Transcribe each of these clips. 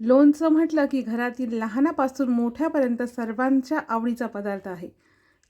लोणचं म्हटलं की घरातील लहानापासून मोठ्यापर्यंत सर्वांच्या आवडीचा पदार्थ आहे.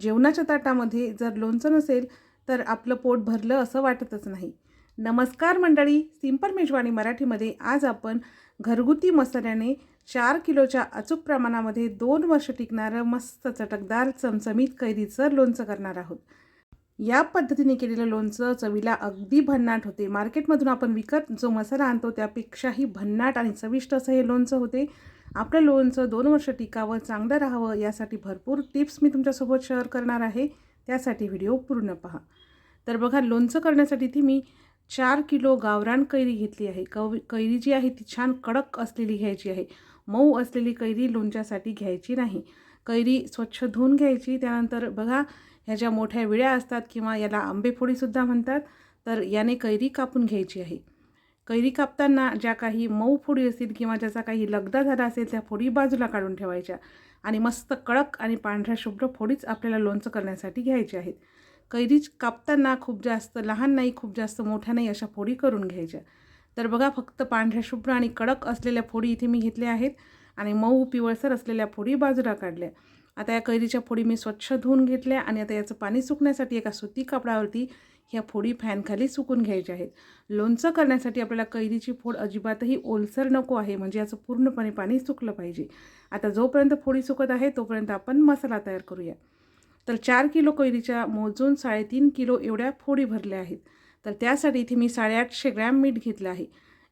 जेवणाच्या ताटामध्ये जर लोणचं नसेल तर आपलं पोट भरलं असं वाटतच नाही. नमस्कार मंडळी सिंपल मेजवानी मराठीमध्ये आज आपण घरगुती मसाल्याने चार किलोच्या अचूक प्रमाणामध्ये दोन वर्ष टिकणारं मस्त चटकदार चमचमीत कैरीचं लोणचं करणार आहोत. या पद्धतीने केलेलं लोणचं चवीला अगदी भन्नाट होते. मार्केटमधून आपण विकत जो मसाला आणतो त्यापेक्षाही भन्नाट आणि चविष्ट असं हे लोणचं होते. आपलं लोणचं दोन वर्ष टिकावं चांगलं राहावं यासाठी भरपूर टिप्स मी तुमच्यासोबत शेअर करणार आहे. त्यासाठी व्हिडिओ पूर्ण पहा. तर बघा लोणचं करण्यासाठी ती मी चार किलो गावरान कैरी घेतली आहे. कव कैरी जी आहे ती छान कडक असलेली घ्यायची आहे. मऊ असलेली कैरी लोणच्यासाठी घ्यायची नाही. कैरी स्वच्छ धुवून घ्यायची. त्यानंतर बघा ह्या ज्या मोठ्या विळ्या असतात किंवा याला आंबेफोडीसुद्धा म्हणतात तर याने कैरी कापून घ्यायची आहे. कैरी कापताना ज्या काही मऊ फोडी असतील किंवा ज्याचा काही लगदा झाला असेल त्या फोडी बाजूला काढून ठेवायच्या आणि मस्त कडक आणि पांढऱ्या शुभ्र फोडीच आपल्याला लोणचं करण्यासाठी घ्यायचे आहेत. कैरी कापताना खूप जास्त लहान नाही खूप जास्त मोठ्या नाही अशा फोडी करून घ्यायच्या. तर बघा फक्त पांढऱ्या शुभ्र आणि कडक असलेल्या फोडी इथे मी घेतल्या आहेत आणि मऊ पिवळसर असलेल्या फोडी बाजूला काढल्या. आता या कैरीच्या फोडी मी स्वच्छ धुवून घेतल्या आणि आता याचं पाणी सुकण्यासाठी एका सुती कापडावरती ह्या फोडी फॅनखाली सुकून घ्यायच्या आहेत. लोणचं करण्यासाठी आपल्याला कैरीची फोड अजिबातही ओलसर नको आहे म्हणजे याचं पूर्णपणे पाणी सुकलं पाहिजे. आता जोपर्यंत फोडी सुकत आहे तोपर्यंत आपण मसाला तयार करूया. तर चार किलो कैरीच्या मोजून साडेतीन किलो एवढ्या फोडी भरल्या आहेत. तर त्यासाठी इथे मी साडेआठशे ग्रॅम मीठ घेतलं आहे.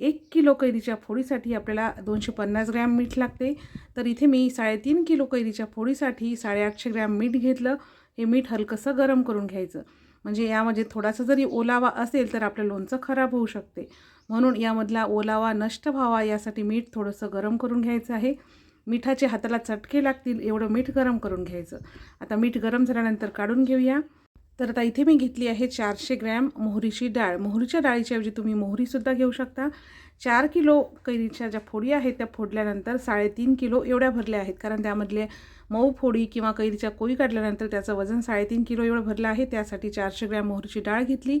एक किलो कैरीच्या फोडीसाठी आपल्याला दोनशे पन्नास ग्रॅम मीठ लागते. तर इथे मी साडेतीन किलो कैरीच्या फोडीसाठी साडेआठशे ग्रॅम मीठ घेतलं. हे मीठ हलकंसं गरम करून घ्यायचं. म्हणजे यामध्ये थोडासा जरी ओलावा असेल तर आपलं लोणचं खराब होऊ शकते. म्हणून यामधला ओलावा नष्ट व्हावा यासाठी मीठ थोडंसं गरम करून घ्यायचं आहे. मिठाचे हाताला चटके लागतील एवढं मीठ गरम करून घ्यायचं. आता मीठ गरम झाल्यानंतर काढून घेऊया. तर आता इथे मी घेतली आहे चारशे ग्रॅम मोहरीची डाळ. मोहरीच्या डाळीच्याऐवजी तुम्ही मोहरीसुद्धा घेऊ शकता. चार किलो कैरीच्या ज्या फोडी आहेत त्या फोडल्यानंतर साडेतीन किलो एवढ्या भरल्या आहेत. कारण त्यामधले मऊ फोडी किंवा कैरीच्या कोळी काढल्यानंतर त्याचं वजन साडेतीन किलो एवढं भरलं आहे. त्यासाठी चारशे ग्रॅम मोहरीची डाळ घेतली.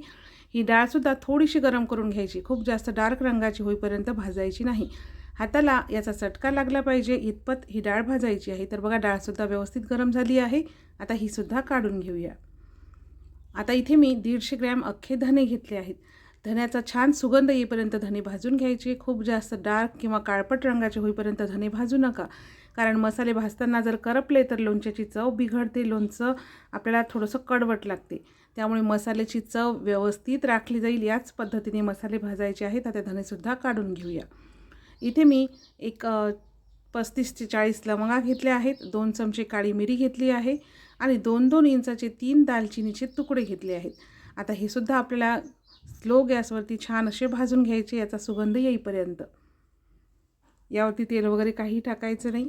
ही डाळसुद्धा थोडीशी गरम करून घ्यायची. खूप जास्त डार्क रंगाची होईपर्यंत भाजायची नाही. हाताला याचा चटका लागला पाहिजे. इतपत ही डाळ भाजायची आहे. तर बघा डाळसुद्धा व्यवस्थित गरम झाली आहे. आता ही सुद्धा काढून घेऊया. आता इथे मी दीडशे ग्रॅम अख्खे धने घेतले आहेत. धन्याचा छान सुगंध येईपर्यंत धने भाजून घ्यायचे. खूप जास्त डार्क किंवा काळपट रंगाचे होईपर्यंत धने भाजू नका. कारण मसाले भाजताना जर करपले तर लोणच्याची चव बिघडते. लोणचं आपल्याला थोडंसं कडवट लागते. त्यामुळे मसाल्याची चव व्यवस्थित राखली जाईल. याच पद्धतीने मसाले भाजायचे आहेत. आता धनेसुद्धा काढून घेऊया. इथे मी एक पस्तीस ते चाळीस लवंगा घेतल्या आहेत. दोन चमचे काळी मिरी घेतली आहे आणि दोन दोन इंचाचे तीन दालचिनीचे तुकडे घेतले आहेत. आता हे सुद्धा आपल्याला स्लो गॅसवरती छान असे भाजून घ्यायचे याचा सुगंध येईपर्यंत. यावरती तेल वगैरे काही टाकायचं नाही.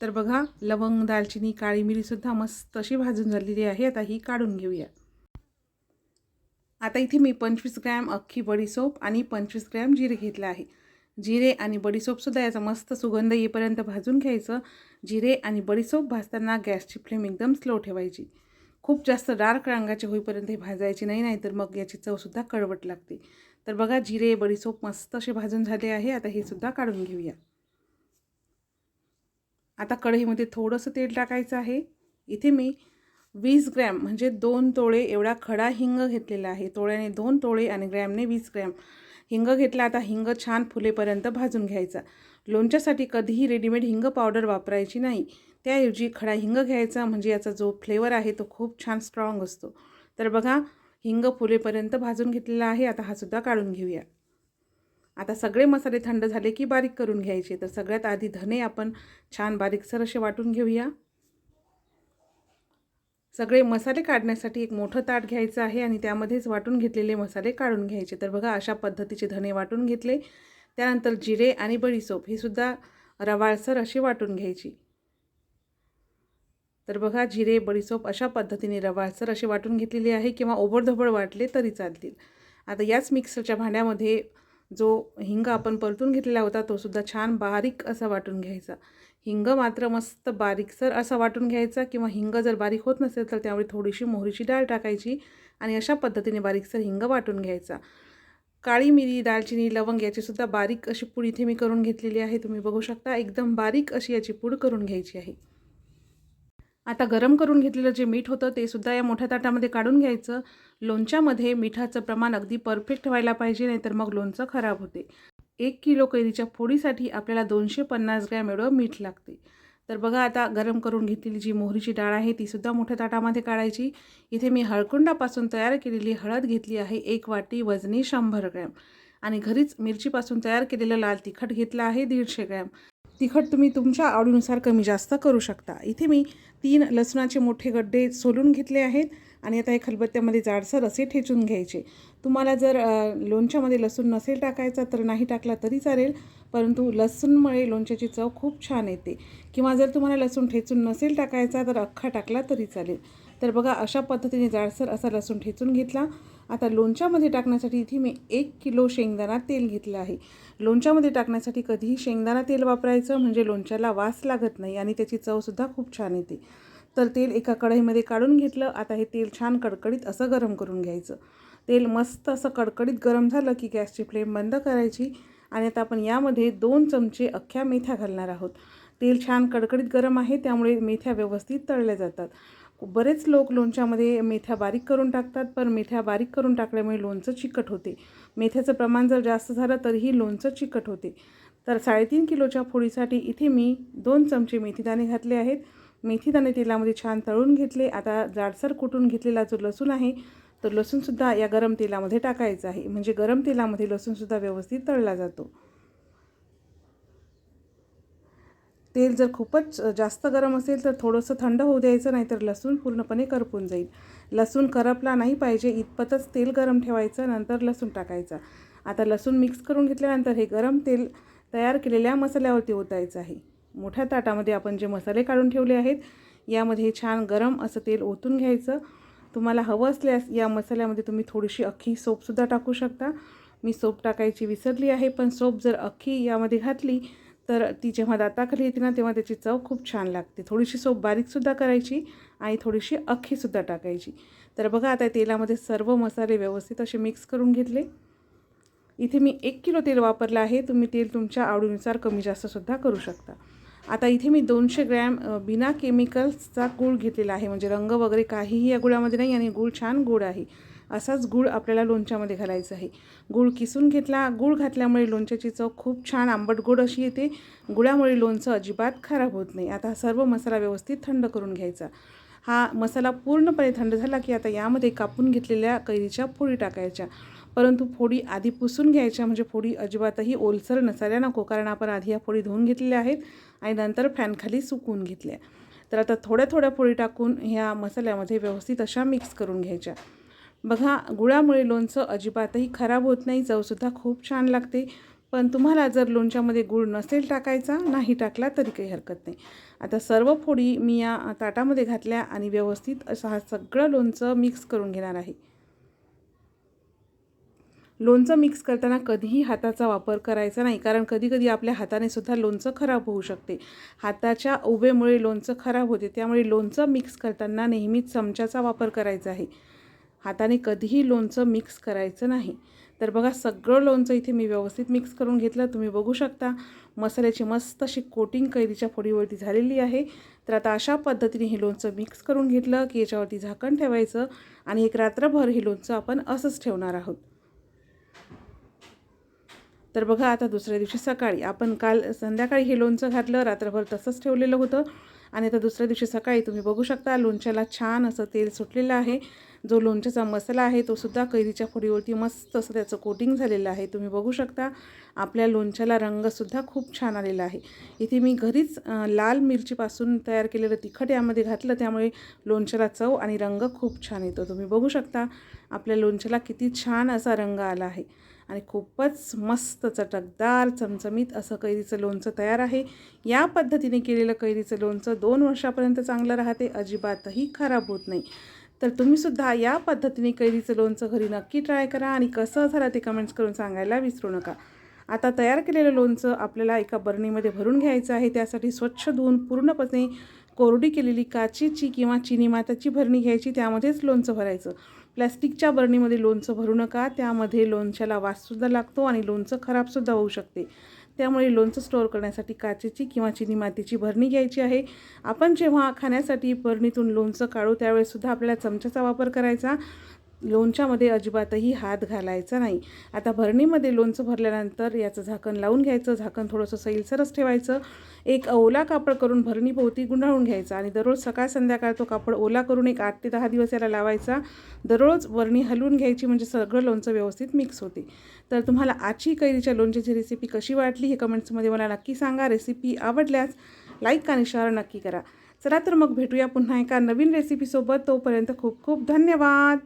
तर बघा लवंग दालचिनी काळी मिरीसुद्धा मस्त अशी भाजून झालेली आहे. आता ही काढून घेऊया. आता इथे मी पंचवीस ग्रॅम अख्खी बडीसोप आणि पंचवीस ग्रॅम जिरे घेतलं आहे. जिरे आणि बडीसोपसुद्धा याचा मस्त सुगंध येईपर्यंत भाजून घ्यायचं. जिरे आणि बडीसोप भाजताना गॅसची फ्लेम एकदम स्लो ठेवायची. खूप जास्त डार्क रंगाचे होईपर्यंत हे भाजायची नाही नाहीतर मग याची चवसुद्धा कडवट लागते. तर बघा जिरे बडीसोप मस्त असे भाजून झाले आहे. आता हे सुद्धा काढून घेऊया. आता कढईमध्ये थोडंसं तेल टाकायचं आहे. इथे मी वीस ग्रॅम म्हणजे दोन तोळे एवढा खडा हिंग घेतलेला आहे. तोळ्याने दोन तोळे आणि ग्रॅमने वीस ग्रॅम. हिंग घेतला आता हिंग छान फुलेपर्यंत भाजून घ्यायचा. लोणच्यासाठी कधीही रेडीमेड हिंग पावडर वापरायची नाही. त्याऐवजी खडा हिंग घ्यायचा म्हणजे याचा जो फ्लेवर आहे तो खूप छान स्ट्रॉंग असतो. तर बघा हिंग फुलेपर्यंत भाजून घेतलेला आहे. आता हा सुद्धा काढून घेऊया. आता सगळे मसाले थंड झाले की बारीक करून घ्यायचे. तर सगळ्यात आधी धने आपण छान बारीकसर असे वाटून घेऊया. सगळे मसाले काढण्यासाठी एक मोठं ताट घ्यायचं आहे आणि त्यामध्येच वाटून घेतलेले मसाले काढून घ्यायचे. तर बघा अशा पद्धतीचे धने वाटून घेतले. त्यानंतर जिरे आणि बडीसोप ही सुद्धा रवाळसर अशी वाटून घ्यायची. तर बघा जिरे बडीसोप अशा पद्धतीने रवाळसर अशी वाटून घेतलेली आहे किंवा ओबडधोबड वाटले तरी चालतील. आता याच मिक्सरच्या भांड्यामध्ये जो हिंग आपण परतून घेतलेला होता तो सुद्धा छान बारीक असा वाटून घ्यायचा. हिंग मात्र मस्त बारीकसर असा वाटून घ्यायचा किंवा हिंग जर बारीक होत नसेल तर त्यामुळे थोडीशी मोहरीची डाळ टाकायची आणि अशा पद्धतीने बारीकसर हिंग वाटून घ्यायचा. काळी मिरी दालचिनी लवंग याचीसुद्धा बारीक अशी पूड इथे मी करून घेतलेली आहे. तुम्ही बघू शकता एकदम बारीक अशी याची पूड करून घ्यायची आहे. आता गरम करून घेतलेलं जे मीठ होतं ते सुद्धा या मोठ्या ताटामध्ये काढून घ्यायचं. लोणच्यामध्ये मिठाचं प्रमाण अगदी परफेक्ट व्हायला पाहिजे नाहीतर मग लोणचं खराब होते. एक किलो कैरीच्या फोडीसाठी आपल्याला दोनशे पन्नास ग्रॅम एवढं मीठ लागते. तर बघा आता गरम करून घेतलेली जी मोहरीची डाळ आहे तीसुद्धा मोठ्या ताटामध्ये काढायची. इथे मी हळकुंडापासून तयार केलेली हळद घेतली आहे एक वाटी वजनी शंभर ग्रॅम. आणि घरीच मिरचीपासून तयार केलेलं लाल तिखट घेतलं आहे दीडशे ग्रॅम. तिखट तुम्ही तुमच्या आवडीनुसार कमी जास्त करू शकता. इथे मी तीन लसणाचे मोठे गड्डे सोलून घेतले आहेत. आणि आता हे खलबत्त्यामध्ये जाडसर असे ठेचून घ्यायचे. तुम्हाला जर लोणच्यामध्ये लसूण नसेल टाकायचा तर नाही टाकला तरी चालेल परंतु लसूणमुळे लोणच्याची चव खूप छान येते. किंवा जर तुम्हाला लसूण ठेचून नसेल टाकायचा तर अख्खा टाकला तरी चालेल. तर बघा अशा पद्धतीने जाडसर असा लसूण ठेचून घेतला. आता लोणच्यामध्ये टाकण्यासाठी इथे मी एक किलो शेंगदाणा तेल घेतलं आहे. लोणच्यामध्ये टाकण्यासाठी कधीही शेंगदाणा तेल वापरायचं म्हणजे लोणच्याला वास लागत नाही आणि त्याची चवसुद्धा खूप छान येते. तर तेल एका कढईमध्ये काढून घेतलं. आता हे तेल छान कडकडीत असं गरम करून घ्यायचं. तेल मस्त असं कडकडीत गरम झालं की गॅसची फ्लेम बंद करायची आणि आता आपण यामध्ये दोन चमचे अख्ख्या मेथ्या घालणार आहोत. तेल छान कडकडीत गरम आहे त्यामुळे मेथ्या व्यवस्थित तळल्या जातात. बरेच लोक लोणच्यामध्ये मेथ्या बारीक करून टाकतात पण मेथ्या बारीक करून टाकल्यामुळे लोणचं चिकट होते. मेथ्याचं प्रमाण जर जास्त झालं तरीही लोणचं चिकट होते. तर साडेतीन किलोच्या फोडीसाठी इथे मी दोन चमचे मेथीदाणे घातले आहेत. मेथीदाणे तेलामध्ये छान तळून घेतले. आता जाडसर कुटून घेतलेला जो लसूण आहे तर लसूणसुद्धा या गरम तेलामध्ये टाकायचा आहे. म्हणजे गरम तेलामध्ये लसूणसुद्धा व्यवस्थित तळला जातो. तेल जर खूपच जास्त गरम असेल तर थोडंसं थंड होऊ द्यायचं नाही तर लसूण पूर्णपणे करपून जाईल. लसूण करपला नाही पाहिजे इतपतच तेल गरम ठेवायचं नंतर लसूण टाकायचा. आता लसूण मिक्स करून घेतल्यानंतर हे गरम तेल तयार केलेल्या मसाल्यावरती ओतायचं आहे. मोठ्या ताटामध्ये आपण जे मसाले काढून ठेवले आहेत यामध्ये छान गरम असं तेल ओतून घ्यायचं. तुम्हाला हवं असल्यास या मसाल्यामध्ये तुम्ही थोडीशी अख्खी सोपसुद्धा टाकू शकता. मी सोप टाकायची विसरली आहे पण सोप जर अख्खी यामध्ये घातली तर ती जेव्हा दाताखाली येते ना तेव्हा त्याची चव खूप छान लागते. थोडीशी सोप बारीकसुद्धा करायची आणि थोडीशी अख्खीसुद्धा टाकायची. तर बघा आता तेलामध्ये सर्व मसाले व्यवस्थित असे मिक्स करून घेतले. इथे मी एक किलो तेल वापरलं आहे. तुम्ही तेल तुमच्या आवडीनुसार कमी जास्तसुद्धा करू शकता. आता इथे मी दोनशे ग्रॅम बिना केमिकल्सचा गूळ घेतलेला आहे. म्हणजे रंग वगैरे काहीही या गुळामध्ये नाही आणि गूळ छान गोड आहे. असाच गूळ आपल्याला लोणच्यामध्ये घालायचा आहे. गूळ किसून घेतला गूळ घातल्यामुळे लोणच्याची चव खूप छान आंबट गोड अशी येते. गुळामुळे लोणचं अजिबात खराब होत नाही. आता हा सर्व मसाला व्यवस्थित थंड करून घ्यायचा. हा मसाला पूर्णपणे थंड झाला की आता यामध्ये कापून घेतलेल्या कैरीच्या पोळी टाकायच्या. परंतु फोडी आधी पुसून घ्यायच्या म्हणजे फोडी अजिबातही ओलसर नसायला नको कारण आपण आधी या फोडी धुवून घेतलेल्या आहेत आणि नंतर फॅनखाली सुकवून घेतल्या. तर आता थोड्या थोड्या फोडी टाकून ह्या मसाल्यामध्ये व्यवस्थित अशा मिक्स करून घ्यायच्या. बघा गुळामुळे लोणचं अजिबातही खराब होत नाही चवसुद्धा खूप छान लागते. पण तुम्हाला जर लोणच्यामध्ये गूळ नसेल टाकायचा नाही टाकला तरी काही हरकत नाही. आता सर्व फोडी मी या ताटामध्ये घातल्या आणि व्यवस्थित असं हा सगळं लोणचं मिक्स करून घेणार आहे. लोणचं मिक्स करताना कधीही हाताचा वापर करायचा नाही कारण कधीकधी आपल्या हाताने सुद्धा लोणचं खराब होऊ शकते. हाताच्या उभेमुळे लोणचं खराब होते त्यामुळे लोणचं मिक्स करताना नेहमीच चमच्याचा वापर करायचा आहे. हाताने कधीही लोणचं मिक्स करायचं नाही. तर बघा सगळं लोणचं इथे मी व्यवस्थित मिक्स करून घेतलं. तुम्ही बघू शकता मसाल्याची मस्त अशी कोटिंग कैरीच्या फोडीवरती झालेली आहे. तर आता अशा पद्धतीने हे लोणचं मिक्स करून घेतलं की याच्यावरती झाकण ठेवायचं आणि एक रात्रभर हे लोणचं आपण असंच ठेवणार आहोत. तर बघा आता दुसऱ्या दिवशी सकाळी आपण काल संध्याकाळी हे लोणचं घातलं रात्रभर तसंच ठेवलेलं होतं. आणि आता दुसऱ्या दिवशी सकाळी तुम्ही बघू शकता लोणच्याला छान असं तेल सुटलेलं आहे. जो लोणच्याचा मसाला आहे तो सुद्धा कैरीच्या फोडीवरती मस्त असं त्याचं कोटिंग झालेलं आहे. तुम्ही बघू शकता आपल्या लोणच्याला रंगसुद्धा खूप छान आलेला आहे. इथे मी घरीच लाल मिरचीपासून तयार केलेलं तिखट यामध्ये घातलं त्यामुळे लोणच्याला चव आणि रंग खूप छान येतो. तुम्ही बघू शकता आपल्या लोणच्याला किती छान असा रंग आला आहे. आणि खूपच मस्त चटकदार चमचमीत असं कैरीचं लोणचं तयार आहे. या पद्धतीने केलेलं कैरीचं लोणचं दोन वर्षापर्यंत चांगलं राहते अजिबातही खराब होत नाही. तर तुम्हीसुद्धा या पद्धतीने कैरीचं लोणचं घरी नक्की ट्राय करा आणि कसं झालं ते कमेंट्स करून सांगायला विसरू नका. आता तयार केलेलं लोणचं आपल्याला एका बरणीमध्ये भरून घ्यायचं आहे. त्यासाठी स्वच्छ धुवून पूर्णपणे कोरडी केलेली काचेची किंवा चिनी माताची भरणी घ्यायची. त्यामध्येच लोणचं भरायचं. प्लॅस्टिकच्या बरणीमध्ये लोणचं भरू नका त्यामध्ये लोणच्याला वाससुद्धा लागतो आणि लोणचं खराबसुद्धा होऊ शकते. त्यामुळे लोणचं स्टोअर करण्यासाठी काचेची किंवा चिनी मातीची भरणी घ्यायची आहे. आपण जेव्हा खाण्यासाठी बरणीतून लोणचं काढू त्यावेळेससुद्धा आपल्याला चमच्याचा वापर करायचा. लोणच्यामध्ये अजिबातही हात घालायचा नाही. आता भरणीमध्ये लोणचं भरल्यानंतर याचं झाकण लावून घ्यायचं झाकण थोडंसं सैलसरच ठेवायचं. एक ओला कापड करून भरणीभोवती गुंडाळून घ्यायचा आणि दररोज सकाळ संध्याकाळ तो कापड ओला करून एक आठ ते दहा दिवस याला लावायचा. दररोज वरणी हलवून घ्यायची म्हणजे सगळं लोणचं व्यवस्थित मिक्स होते. तर तुम्हाला आजची कैरीच्या लोणच्याची रेसिपी कशी वाटली हे कमेंट्समध्ये मला नक्की सांगा. रेसिपी आवडल्यास लाईक आणि शेअर नक्की करा. चला तर मग भेटूया पुन्हा एका नवीन रेसिपीसोबत तोपर्यंत खूप खूप धन्यवाद.